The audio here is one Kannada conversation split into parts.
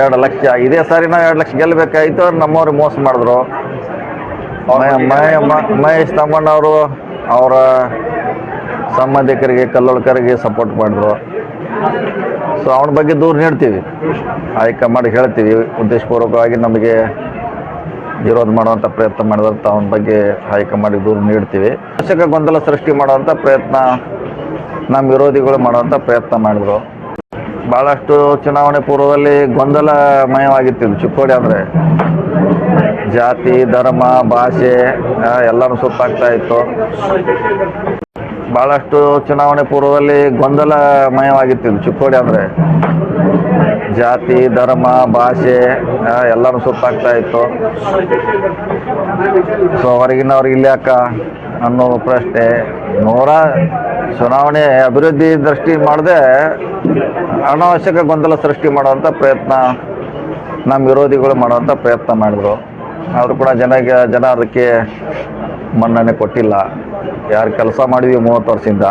ಎರಡು ಲಕ್ಷ. ಇದೇ ಸಾರಿ ನಾವು ಎರಡು ಲಕ್ಷ ಗೆಲ್ಲಬೇಕಾಯ್ತು. ಅವ್ರು ನಮ್ಮವ್ರಿಗೆ ಮೋಸ ಮಾಡಿದ್ರು. ಮಹೇಶ್ ತಮ್ಮಣ್ಣವರು ಅವರ ಸಂಬಂಧಿಕರಿಗೆ, ಕಲ್ಲೊಳ್ಕರಿಗೆ ಸಪೋರ್ಟ್ ಮಾಡಿದ್ರು. ಸೊ ಅವನ ಬಗ್ಗೆ ದೂರ ನೀಡ್ತೀವಿ. ಹೈಕಮಾಂಡ್ ಹೇಳ್ತೀವಿ. ಉದ್ದೇಶಪೂರ್ವಕವಾಗಿ ನಮಗೆ ವಿರೋಧ ಮಾಡುವಂಥ ಪ್ರಯತ್ನ ಮಾಡಿದಂಥ ಅವನ ಬಗ್ಗೆ ಹೈಕಮಾಂಡಿಗೆ ದೂರು ನೀಡ್ತೀವಿ. ಅವಶ್ಯಕ ಗೊಂದಲ ಸೃಷ್ಟಿ ಮಾಡುವಂಥ ಪ್ರಯತ್ನ ನಮ್ಮ ವಿರೋಧಿಗಳು ಮಾಡುವಂಥ ಪ್ರಯತ್ನ ಮಾಡಿದ್ರು. ಭಾಳಷ್ಟು ಚುನಾವಣೆ ಪೂರ್ವದಲ್ಲಿ ಗೊಂದಲಮಯವಾಗಿತ್ತು ಚಿಕ್ಕೋಡಿ ಅಂದರೆ. ಜಾತಿ, ಧರ್ಮ, ಭಾಷೆ ಎಲ್ಲರೂ ಸುತ್ತಾಗ್ತಾ ಇತ್ತು. ಭಾಳಷ್ಟು ಚುನಾವಣೆ ಪೂರ್ವದಲ್ಲಿ ಗೊಂದಲಮಯವಾಗಿತ್ತು ಚಿಕ್ಕೋಡಿ ಅಂದರೆ. ಜಾತಿ, ಧರ್ಮ, ಭಾಷೆ ಎಲ್ಲರೂ ಸುತ್ತಾಗ್ತಾ ಇತ್ತು. ಸೊ ಹೊರಗಿನವ್ರಿಗೆ ಇಲ್ಲಿ ಯಾಕ ಅನ್ನೋ ಪ್ರಶ್ನೆ ನೂರ ಚುನಾವಣೆ ಅಭಿವೃದ್ಧಿ ದೃಷ್ಟಿ ಮಾಡದೆ ಅನಾವಶ್ಯಕ ಗೊಂದಲ ಸೃಷ್ಟಿ ಮಾಡುವಂಥ ಪ್ರಯತ್ನ ನಮ್ಮ ವಿರೋಧಿಗಳು ಮಾಡುವಂಥ ಪ್ರಯತ್ನ ಮಾಡಿದ್ರು. ಆದರೂ ಕೂಡ ಜನಗೆ ಜನ ಅದಕ್ಕೆ ಮನ್ನಣೆ ಕೊಟ್ಟಿಲ್ಲ. ಯಾರು ಕೆಲಸ ಮಾಡಿದ್ವಿ ಮೂವತ್ತು ವರ್ಷದಿಂದ.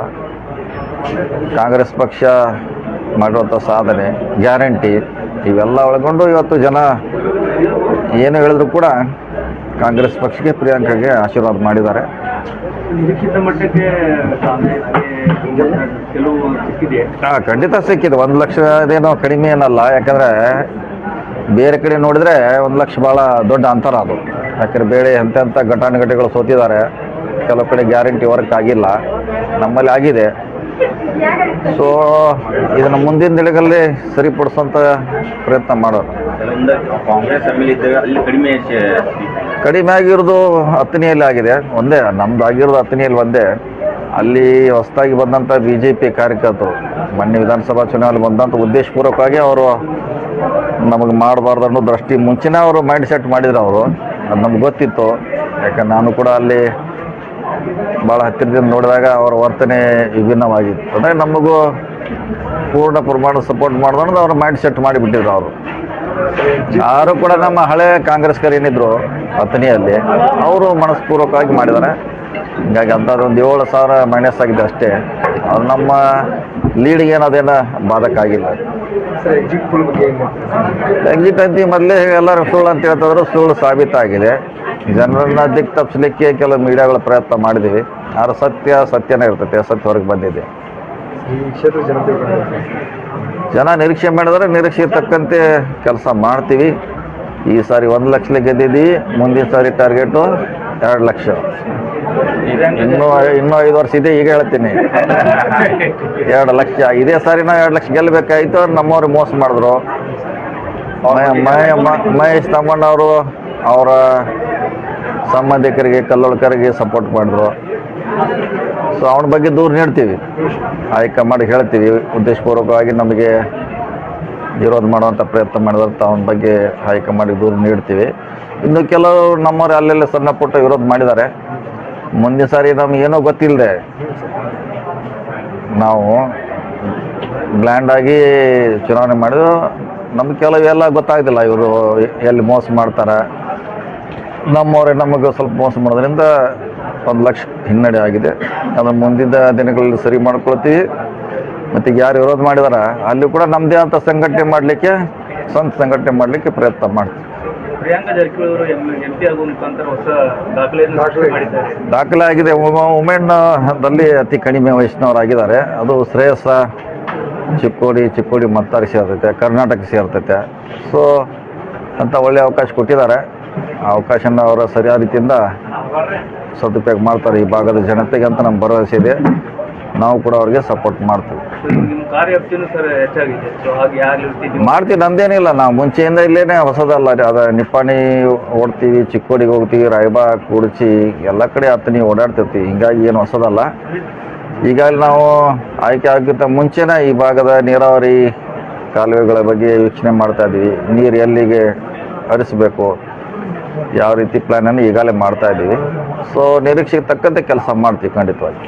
ಕಾಂಗ್ರೆಸ್ ಪಕ್ಷ ಮಾಡುವಂಥ ಸಾಧನೆ, ಗ್ಯಾರಂಟಿ, ಇವೆಲ್ಲ ಒಳಗೊಂಡು ಇವತ್ತು ಜನ ಏನು ಹೇಳಿದ್ರು ಕೂಡ ಕಾಂಗ್ರೆಸ್ ಪಕ್ಷಕ್ಕೆ ಪ್ರಿಯಾಂಕಾಗೆ ಆಶೀರ್ವಾದ ಮಾಡಿದ್ದಾರೆ. ನಿರೀಕ್ಷಿತ ಮಟ್ಟಕ್ಕೆ ಕೆಲವು ಸಿಕ್ಕಿದೆ. ಹಾಂ ಖಂಡಿತ ಸಿಕ್ಕಿದೆ. ಒಂದು ಲಕ್ಷ ಅದೇನೋ ಕಡಿಮೆ ಏನಲ್ಲ. ಯಾಕಂದರೆ ಬೇರೆ ಕಡೆ ನೋಡಿದರೆ ಒಂದು ಲಕ್ಷ ಭಾಳ ದೊಡ್ಡ ಅಂತರ ಅದು. ಯಾಕಂದ್ರೆ ಬೇರೆ ಎಂತೆಂಥ ಘಟಾನುಘಟಿಗಳು ಸೋತಿದ್ದಾರೆ. ಕೆಲವು ಕಡೆ ಗ್ಯಾರಂಟಿ ವರ್ಕ್ ಆಗಿಲ್ಲ. ನಮ್ಮಲ್ಲಿ ಆಗಿದೆ. ಸೊ ಇದನ್ನು ಮುಂದಿನ ದಿನಗಳಲ್ಲಿ ಸರಿಪಡಿಸೋಂಥ ಪ್ರಯತ್ನ ಮಾಡೋಣ. ಕಾಂಗ್ರೆಸ್ ಅಲ್ಲಿ ಕಡಿಮೆ ಕಡಿಮೆ ಆಗಿರೋದು ಹತ್ತನೆಯಲ್ಲಿ ಆಗಿದೆ. ಒಂದೇ, ನಮ್ದು ಆಗಿರೋದು ಹತ್ತನೆಯಲ್ಲಿ ಒಂದೇ. ಅಲ್ಲಿ ಹೊಸದಾಗಿ ಬಂದಂಥ ಬಿ ಜೆ ಪಿ ಕಾರ್ಯಕರ್ತರು ಮೊನ್ನೆ ವಿಧಾನಸಭಾ ಚುನಾವಣೆ ಬಂದಂಥ ಉದ್ದೇಶಪೂರ್ವಕವಾಗಿ ಅವರು ನಮಗೆ ಮಾಡಬಾರ್ದು ಅನ್ನೋ ದೃಷ್ಟಿ ಮುಂಚೆನೇ ಅವರು ಮೈಂಡ್ ಸೆಟ್ ಮಾಡಿದ್ರು ಅವರು. ಅದು ನಮ್ಗೆ ಗೊತ್ತಿತ್ತು. ಯಾಕಂದ್ರೆ ನಾನು ಕೂಡ ಅಲ್ಲಿ ಭಾಳ ಹತ್ತಿರದಿಂದ ನೋಡಿದಾಗ ಅವರ ವರ್ತನೆ ವಿಭಿನ್ನವಾಗಿತ್ತು. ಅಂದರೆ ನಮಗೂ ಪೂರ್ಣ ಪ್ರಮಾಣ ಸಪೋರ್ಟ್ ಮಾಡೋದು ಅವ್ರು ಮೈಂಡ್ ಸೆಟ್ ಮಾಡಿಬಿಟ್ಟಿದ್ರು ಅವರು. ಯಾರು ಕೂಡ ನಮ್ಮ ಹಳೆ ಕಾಂಗ್ರೆಸ್ಕರ್ ಏನಿದ್ರು ಹತ್ತನೆಯಲ್ಲಿ ಅವರು ಮನಸ್ಪೂರ್ವಕವಾಗಿ ಮಾಡಿದ್ದಾರೆ ಹೀಗಾಗಿ ಅಂಥದ್ದು ಒಂದು ಏಳು ಸಾವಿರ ಮೈನಸ್ ಆಗಿದೆ ಅಷ್ಟೇ. ಅದು ನಮ್ಮ ಲೀಡಿಗೆ ಏನದೇನು ಬಾಧಕ ಆಗಿಲ್ಲ ಎಕ್ಸಿಟ್ ಅಂತಿ ಮೊದಲೇ ಎಲ್ಲರೂ ಸುಳ್ಳು ಅಂತ ಹೇಳ್ತಿದ್ರು ಸುಳ್ಳು ಸಾಬೀತಾಗಿದೆ. ಜನರನ್ನ ದಿಕ್ ತಪ್ಪಿಸ್ಲಿಕ್ಕೆ ಕೆಲವು ಮೀಡಿಯಾಗಳ ಪ್ರಯತ್ನ ಮಾಡಿದ್ದೀವಿ ಆದ್ರೆ ಸತ್ಯ ಸತ್ಯನೇ ಇರ್ತೈತೆ ಸತ್ಯ ಹೊರಗೆ ಬಂದಿದೆ. ಜನ ನಿರೀಕ್ಷೆ ಮಾಡಿದ್ರೆ ನಿರೀಕ್ಷೆ ತಕ್ಕಂತೆ ಕೆಲಸ ಮಾಡ್ತೀವಿ. ಈ ಸಾರಿ ಒಂದು ಲಕ್ಷ ಗೆದ್ದಿದ್ದೀವಿ ಮುಂದಿನ ಸಾರಿ ಟಾರ್ಗೆಟು ಎರಡು ಲಕ್ಷ. ಇನ್ನೂ ಇನ್ನೂ ಐದು ವರ್ಷ ಇದೆ, ಈಗ ಹೇಳ್ತೀನಿ. ಎರಡು ಲಕ್ಷ. ಇದೇ ಸಾರಿ ನಾವು ಎರಡು ಲಕ್ಷ ಗೆಲ್ಲಬೇಕಾಯಿತು ನಮ್ಮವ್ರಿಗೆ ಮೋಸ ಮಾಡಿದ್ರು. ಮಹೇಶ್ ತಮ್ಮಣ್ಣವರು ಅವರ ಸಂಬಂಧಿಕರಿಗೆ, ಕಲ್ಲೊಳ್ಕರಿಗೆ ಸಪೋರ್ಟ್ ಮಾಡಿದ್ರು. ಸೊ ಅವನ ಬಗ್ಗೆ ದೂರ ನೀಡ್ತೀವಿ. ಹೈಕಮಾಂಡ್ ಹೇಳ್ತೀವಿ. ಉದ್ದೇಶಪೂರ್ವಕವಾಗಿ ನಮಗೆ ವಿರೋಧ ಮಾಡುವಂಥ ಪ್ರಯತ್ನ ಮಾಡಿದಂಥ ಅವನ ಬಗ್ಗೆ ಹೈಕಮಾಂಡಿಗೆ ದೂರ ನೀಡ್ತೀವಿ. ಇನ್ನು ಕೆಲವರು ನಮ್ಮವ್ರು ಅಲ್ಲೆಲ್ಲ ಸಣ್ಣ ಪುಟ್ಟ ವಿರೋಧ ಮಾಡಿದ್ದಾರೆ. ಮುಂದಿನ ಸಾರಿ ನಮಗೇನೋ ಗೊತ್ತಿಲ್ಲದೆ ನಾವು ಬ್ಲ್ಯಾಂಡ್ ಆಗಿ ಚುನಾವಣೆ ಮಾಡಿದ್ರು. ನಮ್ಗೆ ಕೆಲವೆಲ್ಲ ಗೊತ್ತಾಗ್ತಿಲ್ಲ ಇವರು ಎಲ್ಲಿ ಮೋಸ ಮಾಡ್ತಾರೆ. ನಮ್ಮವ್ರೆ ನಮಗೆ ಸ್ವಲ್ಪ ಮೋಸ ಮಾಡೋದ್ರಿಂದ ಒಂದು ಲಕ್ಷ ಹಿನ್ನಡೆ ಆಗಿದೆ. ಅದನ್ನು ಮುಂದಿನ ದಿನಗಳಲ್ಲಿ ಸರಿ ಮಾಡ್ಕೊಳ್ತೀವಿ. ಮತ್ತು ಈಗ ಯಾರು ವಿರೋಧ ಮಾಡಿದಾರ ಅಲ್ಲಿ ಕೂಡ ನಮ್ಮದೇ ಅಂತ ಸಂಘಟನೆ ಮಾಡಲಿಕ್ಕೆ ಸ್ವಂತ ಸಂಘಟನೆ ಮಾಡಲಿಕ್ಕೆ ಪ್ರಯತ್ನ ಮಾಡ್ತೀವಿ. ಪ್ರಿಯಾಂಕಾ ಜಾರಕಿಹೊಳಿ ಅವರು ಎಂ ಎಂ ಪಿ ಆಗುವ ಮುಖಾಂತರ ಹೊಸ ದಾಖಲೆಯನ್ನು ಸೃಷ್ಟಿ ಮಾಡಿದ್ದಾರೆ. ದಾಖಲೆ ಆಗಿದೆ. ವುಮೆನ್ದಲ್ಲಿ ಅತಿ ಕಡಿಮೆ ವಯಸ್ಸಿನವರಾಗಿದ್ದಾರೆ. ಅದು ಶ್ರೇಯಸ್ಸ ಚಿಕ್ಕೋಡಿ ಚಿಕ್ಕೋಡಿ ಮತ್ತಾರಿ ಸೇರ್ತೈತೆ ಕರ್ನಾಟಕ ಸೇರ್ತೈತೆ. ಸೊ ಅಂತ ಒಳ್ಳೆಯ ಅವಕಾಶ ಕೊಟ್ಟಿದ್ದಾರೆ. ಆ ಅವಕಾಶನ ಅವರ ಸರಿಯಾದ ರೀತಿಯಿಂದ ಸದುಪಯೋಗ ಮಾಡ್ತಾರೆ ಈ ಭಾಗದ ಜನತೆಗೆ ಅಂತ ನಮ್ಮ ಭರವಸೆ ಇದೆ. ನಾವು ಕೂಡ ಅವ್ರಿಗೆ ಸಪೋರ್ಟ್ ಮಾಡ್ತೀವಿ. ಮಾಡ್ತೀವಿ ನಮ್ದೇನಿಲ್ಲ ನಾವು ಮುಂಚೆಯಿಂದ ಇಲ್ಲೇನೆ ಹೊಸದಲ್ಲ. ಅದ ನಿಪ್ಪಾಣಿ ಓಡ್ತೀವಿ ಚಿಕ್ಕೋಡಿಗೆ ಹೋಗ್ತೀವಿ ರಾಯಬಾ ಕುಡ್ಚಿ ಎಲ್ಲ ಕಡೆ ಹತ್ತನಿ ಓಡಾಡ್ತಿರ್ತೀವಿ. ಹಿಂಗಾಗಿ ಏನು ಹೊಸದಲ್ಲ. ಈಗಾಗಲೇ ನಾವು ಆಯ್ಕೆ ಆಗಿದ್ದ ಮುಂಚೆನೇ ಈ ಭಾಗದ ನೀರಾವರಿ ಕಾಲುವೆಗಳ ಬಗ್ಗೆ ವೀಕ್ಷಣೆ ಮಾಡ್ತಾ ಇದ್ದೀವಿ ನೀರು ಎಲ್ಲಿಗೆ ಹರಿಸಬೇಕು? ಯಾವ ರೀತಿ ಪ್ಲಾನ್ ಅನ್ನು ಈಗಾಗಲೇ ಮಾಡ್ತಾ ಇದ್ದೀವಿ ಸೊ ನಿರೀಕ್ಷೆಗೆ ತಕ್ಕಂತೆ ಕೆಲಸ ಮಾಡ್ತೀವಿ ಖಂಡಿತವಾಗಿ.